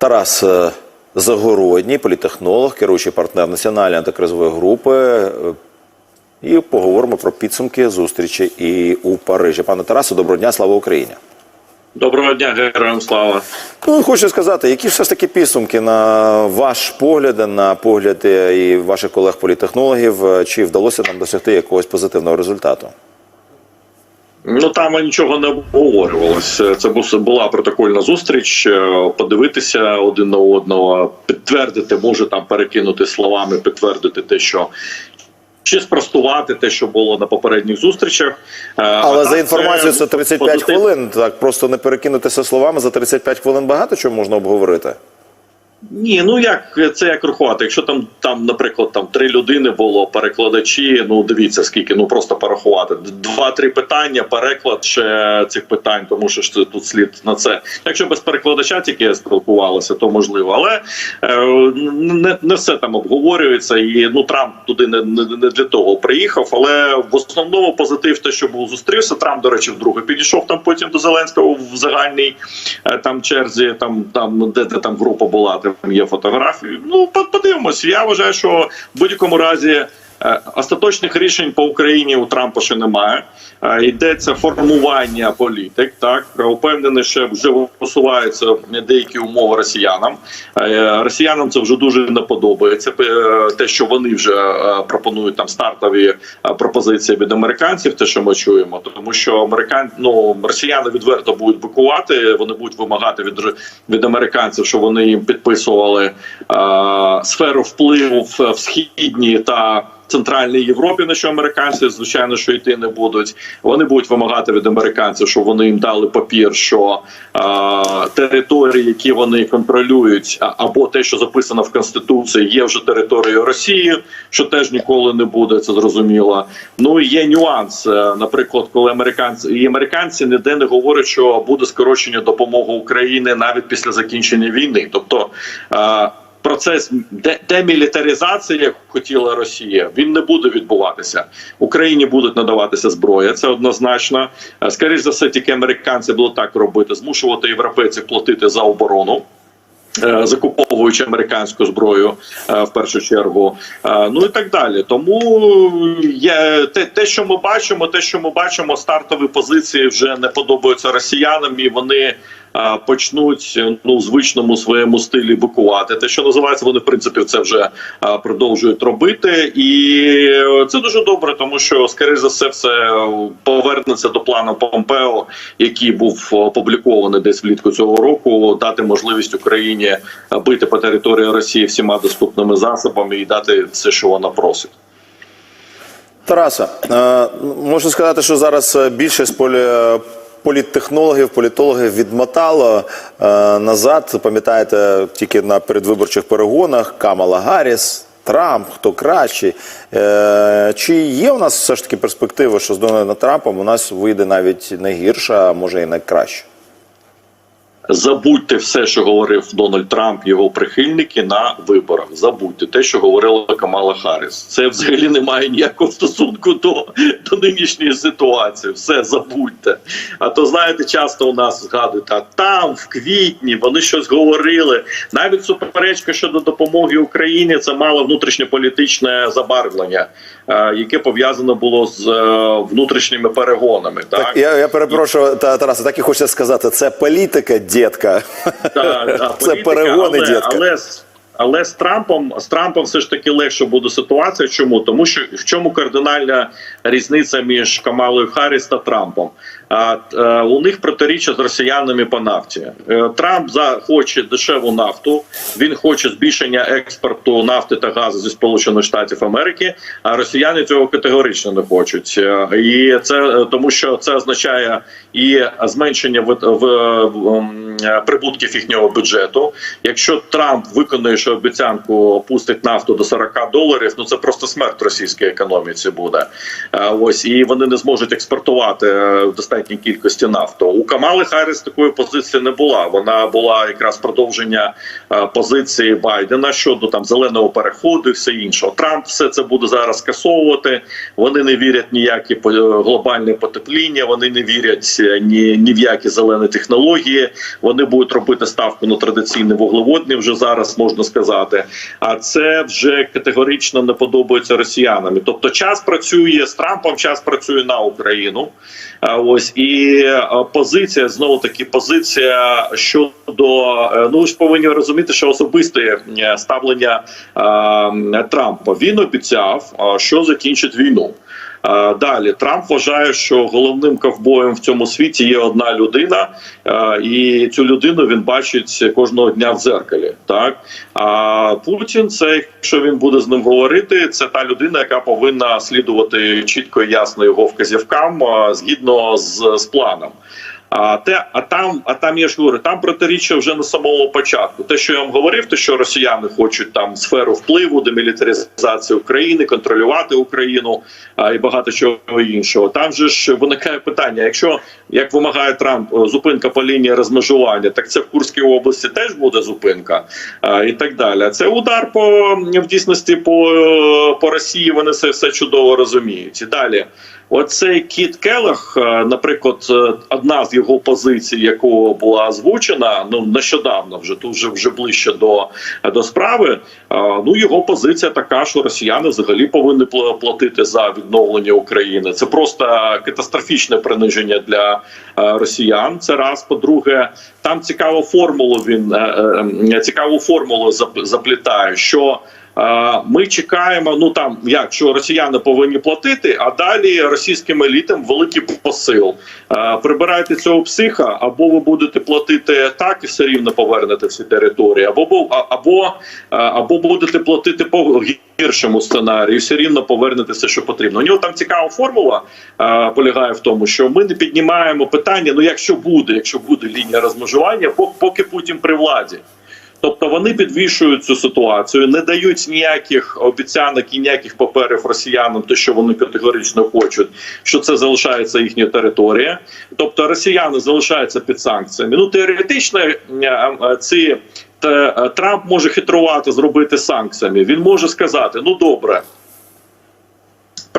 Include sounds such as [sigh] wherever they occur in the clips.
Тарас е, Загородній, політехнолог, керуючий партнер національної антикризової групи. Е, І поговоримо про підсумки зустрічі і у Парижі. Пане Тарасе, доброго дня, слава Україні. Доброго дня, героям слава. Ну, хочу сказати, які все ж таки підсумки на ваш погляд, на погляд е, і ваших колег-політехнологів, е, чи вдалося нам досягти якогось позитивного результату? Ну там нічого не обговорювалось. Це бу- була протокольна зустріч. е, Подивитися один на одного, підтвердити, може там перекинути словами, підтвердити те, що. Чи спростувати те, що було на попередніх зустрічах, Е, Але а за так, інформацією, це 35 позитив- хвилин. Так просто не перекинутися словами. За 35 хвилин багато чого можна обговорити. Ні, ну як це як рахувати? Якщо там, там, наприклад, там три людини було, перекладачі. Ну дивіться, скільки ну просто порахувати. Два-три питання, переклад ще цих питань, тому що ж тут слід на це. Якщо без перекладача тільки спілкувалися, то можливо. Але е, не, не все там обговорюється. І ну Трамп туди не, не, не для того приїхав. Але в основному позитив те, що був зустрівся. Трамп, до речі, вдруге підійшов там потім до Зеленського в загальній е, там черзі, там там де, де там група була, там є фотографії. Ну по- подивимось. Я вважаю, що в будь-якому разі. Е, Остаточних рішень по Україні у Трампа ще немає. Е, Йдеться формування політик. Так упевнений, що вже висуваються деякі умови росіянам. Е, Росіянам це вже дуже не подобається. Е, Те, що вони вже е, пропонують там стартові е, пропозиції від американців, те, що ми чуємо, тому що американ... ну, росіяни відверто будуть бикувати. Вони будуть вимагати від від американців, що вони їм підписували е, сферу впливу в, східній та центральній Європі, на що американці звичайно що йти не будуть. Вони будуть вимагати від американців, щоб вони їм дали папір, що е, території, які вони контролюють, або те, що записано в конституції, є вже територією Росії, що теж ніколи не буде. Це зрозуміло. Ну є нюанс. Е, Наприклад, коли американці і американці ніде не говорять, що буде скорочення допомоги Україні навіть після закінчення війни, тобто. е, Процес демілітаризації, як хотіла Росія, він не буде відбуватися. Україні будуть надаватися зброя. Це однозначно. Е, Скоріше за все, тільки американці будуть так робити, змушувати європейців платити за оборону. е, Закуповуючи американську зброю е, в першу чергу, ну і так далі. Тому є те, те, що ми бачимо, те, що ми бачимо, стартові позиції вже не подобаються росіянам, і вони почнуть ну в звичному своєму стилі бикувати. Те, що називається, вони в принципі це вже е, продовжують робити, і е, це дуже добре, тому що скоріш за все, все повернеться до плану Помпео, який був опублікований десь влітку цього року, дати можливість Україні е, бити по території Росії всіма доступними засобами і дати все, що вона просить. Тараса, е, можу сказати, що зараз е, більшість полі... політтехнологів, політологів відмотало е, назад. Пам'ятаєте, тільки на передвиборчих перегонах Камала Гарріс, Трамп, хто кращий. Е, Чи є у нас все ж таки перспективи, що з Дональдом Трампом у нас вийде навіть не гірше, а може і не? Забудьте все, що говорив Дональд Трамп, його прихильники на виборах. Забудьте те, що говорила Камала Харріс. Це взагалі не має ніякого стосунку до, до нинішньої ситуації. Все забудьте. А то знаєте, часто у нас згадують, а там в квітні вони щось говорили. Навіть суперечка щодо допомоги Україні це мало внутрішньополітичне забарвлення, яке пов'язано було з е, внутрішніми перегонами. Так, Так, я, я перепрошую, Та- Тараса, так і хочеться сказати, це політика, дітка. [laughs] Це політика, перегони, але, дітка. але, але з Трампом з Трампом все ж таки легше буде ситуація. Чому? Тому що в чому кардинальна різниця між Камалою Харріс та Трампом? Е, у них протиріччя з росіянами по нафті. Е, Трамп хоче дешеву нафту. Він хоче збільшення експорту нафти та газу зі Сполучених Штатів Америки. А росіяни цього категорично не хочуть. Е, І це тому, що це означає і зменшення в, в, в прибутків їхнього бюджету. Якщо Трамп виконує що обіцянку опустить нафту до 40 доларів, ну це просто смерть російській економіці буде. Ось і вони не зможуть експортувати в достатній кількості нафти. У Камали Харріс такої позиції не була. Вона була якраз продовження е, позиції Байдена щодо там зеленого переходу і все інше. Трамп все це буде зараз скасовувати. Вони не вірять ніякі по- глобальне потепління. Вони не вірять е, ні, ні в які зелені технології. Вони будуть робити ставку на традиційні вуглеводні вже зараз можна сказати. А це вже категорично не подобається росіянам. Тобто, час працює з Трампом, час працює на Україну. А ось і е, позиція знову таки позиція щодо е, ну ж повинні розуміти, що особисте е, ставлення е, Трампа він обіцяв, що закінчить війну. Далі Трамп вважає, що головним ковбоєм в цьому світі є одна людина, і цю людину він бачить кожного дня в дзеркалі. Так а Путін, це якщо він буде з ним говорити, це та людина, яка повинна слідувати чітко і ясно його вказівкам згідно з, з планом. А те, а там, а там я ж говорю, там протиріччя вже на самому початку. Те, що я вам говорив, те, що росіяни хочуть там сферу впливу, демілітаризацію України, контролювати Україну а, і багато чого іншого. Там же ж виникає питання: якщо як вимагає Трамп е, зупинка по лінії розмежування, так це в Курській області теж буде зупинка а, і так далі. Це удар по в дійсності по, е, по Росії. Вони це все чудово розуміють. І далі. Оцей Кіт Келех, е, наприклад, е, одна з його позицій, якого була озвучена, ну нещодавно, вже тут вже вже ближче до, до справи. е, Ну його позиція така, що росіяни взагалі повинні пла- платити за відновлення України. Це просто катастрофічне приниження для росіян. Це раз. По-друге, там цікаву формулу він цікаву формулу зап- заплітає, що. Ми чекаємо. Ну там як що росіяни повинні платити, а далі російським елітам великий посил. Прибирайте цього психа, або ви будете платити так і все рівно повернете всі території, або або, або будете платити по гіршому сценарію, і все рівно повернете все, що потрібно. У нього там цікава формула полягає в тому, що ми не піднімаємо питання. Ну, якщо буде, якщо буде лінія розмежування, пок- поки Путін при владі. Тобто вони підвішують цю ситуацію, не дають ніяких обіцянок і ніяких паперів росіянам, те, що вони категорично хочуть, що це залишається їхня територія. Тобто росіяни залишаються під санкціями. Ну теоретично ці е, Трамп може хитрувати, зробити санкціями. Він може сказати: ну добре.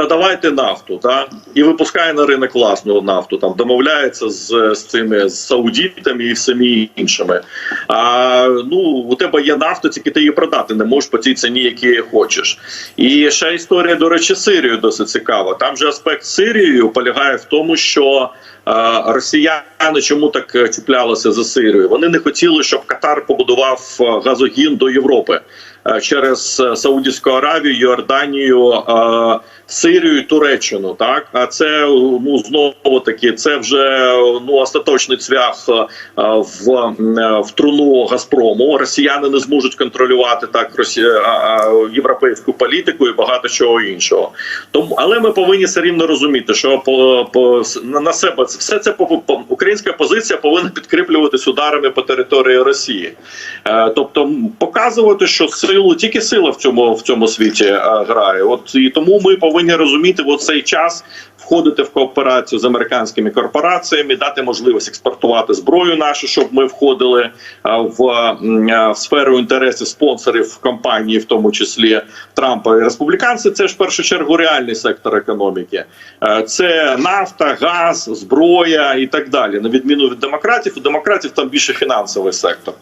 Продавайте нафту, та і випускає на ринок власну нафту. Там домовляється з, з цими з саудітами і всіми іншими. А ну у тебе є нафта, тільки ти її продати не можеш по цій ціні, які хочеш. І ще історія, до речі, Сирію досить цікава. Там же аспект Сирією полягає в тому, що росіяни чому так е, чіплялися за Сирію? Вони не хотіли, щоб Катар побудував е, газогін до Європи е, через Саудівську Аравію, Йорданію, Сирію, Туреччину. Так а це ну знову таки, це вже ну остаточний цвях в, в труну Газпрому. Росіяни не зможуть контролювати так Росі... європейську політику і багато чого іншого. Тому, але ми повинні все рівно розуміти, що по, по на себе це- все це українська позиція повинна підкріплюватись ударами по території Росії, е, тобто показувати, що силу тільки сила в цьому в цьому світі е, грає. От і тому ми повинні розуміти в цей час. Входити в кооперацію з американськими корпораціями, дати можливість експортувати зброю нашу, щоб ми входили в, в сферу інтересів спонсорів компанії, в тому числі Трампа і республіканці. Це ж в першу чергу реальний сектор економіки. Це нафта, газ, зброя і так далі. На відміну від демократів, у демократів там більше фінансовий сектор.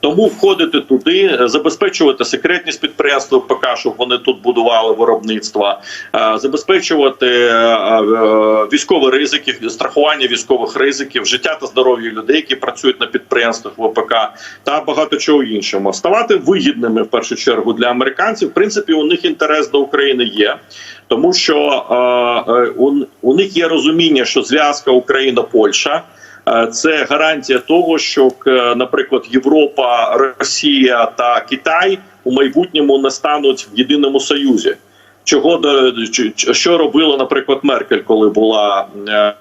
Тому входити туди, забезпечувати секретність підприємства ПК, щоб вони тут будували виробництва, забезпечувати військові ризики, страхування військових ризиків, життя та здоров'я людей, які працюють на підприємствах ВПК та багато чого іншого. Ставати вигідними в першу чергу для американців. В принципі, у них інтерес до України є, тому що е, е, у, у них є розуміння, що зв'язка Україна-Польща. Е, Це гарантія того, що, наприклад, Європа, Росія та Китай у майбутньому не стануть в єдиному союзі. Чого ч- що робила, наприклад, Меркель, коли була е, е,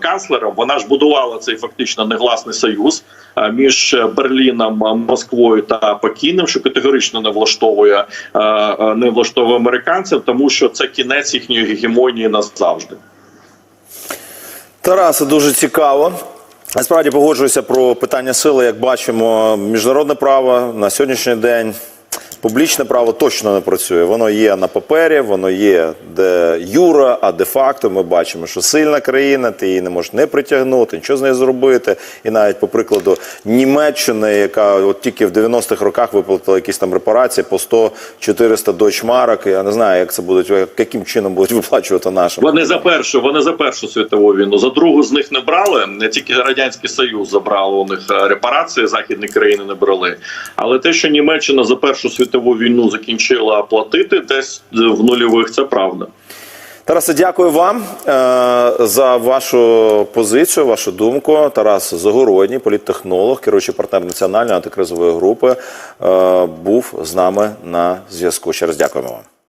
канцлером? Вона ж будувала цей фактично негласний союз е, між Берліном, е, Москвою та Пекіном, що категорично не влаштовує е, е, не влаштовує американців, тому що це кінець їхньої гегемонії назавжди. Тарасе, дуже цікаво. Насправді погоджуюся про питання сили. Як бачимо, міжнародне право на сьогоднішній день. Публічне право точно не працює. Воно є на папері, воно є де юра, а де факто ми бачимо, що сильна країна, ти її не можеш не притягнути, нічого з нею зробити. І навіть по прикладу Німеччини, яка от тільки в 90-х роках виплатила якісь там репарації по 100-400 дойчмарок. Я не знаю, як це будуть, яким чином будуть виплачувати нашим. Вони за першу, вони за першу світову війну. За другу з них не брали. Не тільки радянський союз забрав у них е, репарації, західні країни не брали. Але те, що Німеччина за першу світову війну закінчила платити, десь е, в нульових, це правда. Тарасе, дякую вам е, за вашу позицію, вашу думку. Тарас Загородній, політтехнолог, керуючий партнер національної антикризової групи, е, був з нами на зв'язку. Ще раз дякуємо вам.